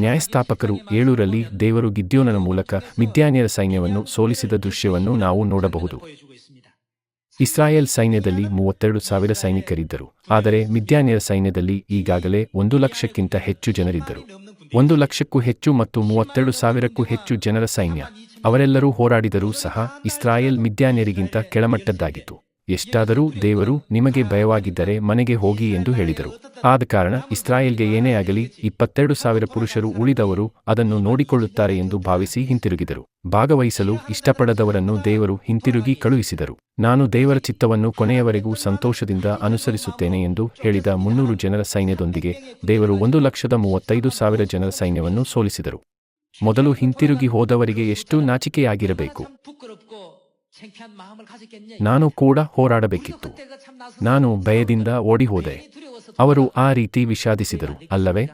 ನ್ಯಾಯಸ್ಥಾಪಕರು ಏಳೂರಲ್ಲಿ ದೇವರು ಗಿದ್ಯೋನನ ಮೂಲಕ ಮಿದ್ಯಾನ್ಯರ ಸೈನ್ಯವನ್ನು ಸೋಲಿಸಿದ ದೃಶ್ಯವನ್ನು ನಾವು ನೋಡಬಹುದು. ಇಸ್ರಾಯೇಲ್ ಸೈನ್ಯದಲ್ಲಿ ಮೂವತ್ತೆರಡು ಸಾವಿರ ಸೈನಿಕರಿದ್ದರು. ಆದರೆ ಮಿದ್ಯಾನ್ಯರ ಸೈನ್ಯದಲ್ಲಿ ಈಗಾಗಲೇ ಒಂದು ಲಕ್ಷಕ್ಕಿಂತ ಹೆಚ್ಚು ಜನರಿದ್ದರು. ಒಂದು ಲಕ್ಷಕ್ಕೂ ಹೆಚ್ಚು ಮತ್ತು ಮೂವತ್ತೆರಡು ಸಾವಿರಕ್ಕೂ ಹೆಚ್ಚು ಜನರ ಸೈನ್ಯ. ಅವರೆಲ್ಲರೂ ಹೋರಾಡಿದರೂ ಸಹ ಇಸ್ರಾಯೇಲ್ ಮಿದ್ಯಾನ್ಯರಿಗಿಂತ ಕೆಳಮಟ್ಟದ್ದಾಗಿತ್ತು. ಎಷ್ಟಾದರೂ ದೇವರು ನಿಮಗೆ ಭಯವಾಗಿದ್ದರೆ ಮನೆಗೆ ಹೋಗಿ ಎಂದು ಹೇಳಿದರು. ಆದ ಕಾರಣ ಇಸ್ರಾಯೇಲ್ಗೆ ಏನೇ ಆಗಲಿ ಇಪ್ಪತ್ತೆರಡು ಸಾವಿರ ಪುರುಷರು ಉಳಿದವರು ಅದನ್ನು ನೋಡಿಕೊಳ್ಳುತ್ತಾರೆ ಎಂದು ಭಾವಿಸಿ ಹಿಂತಿರುಗಿದರು. ಭಾಗವಹಿಸಲು ಇಷ್ಟಪಡದವರನ್ನು ದೇವರು ಹಿಂತಿರುಗಿ ಕಳುಹಿಸಿದರು. ನಾನು ದೇವರ ಚಿತ್ತವನ್ನು ಕೊನೆಯವರೆಗೂ ಸಂತೋಷದಿಂದ ಅನುಸರಿಸುತ್ತೇನೆ ಎಂದು ಹೇಳಿದ ಮುನ್ನೂರು ಜನರ ಸೈನ್ಯದೊಂದಿಗೆ ದೇವರು ಒಂದು ಲಕ್ಷದ ಮೂವತ್ತೈದು ಸಾವಿರ ಜನರ ಸೈನ್ಯವನ್ನು ಸೋಲಿಸಿದರು. ಮೊದಲು ಹಿಂತಿರುಗಿ ಹೋದವರಿಗೆ ಎಷ್ಟು ನಾಚಿಕೆಯಾಗಿರಬೇಕು? ನಾನು ಕೂಡ ಹೋರಾಡಬೇಕಿತ್ತು. ನಾನು ಭಯದಿಂದ ಓಡಿಹೋದೆ. ಅವರು ಆ ರೀತಿ ವಿಷಾದಿಸಿದರು. ಅಲ್ಲವೇ?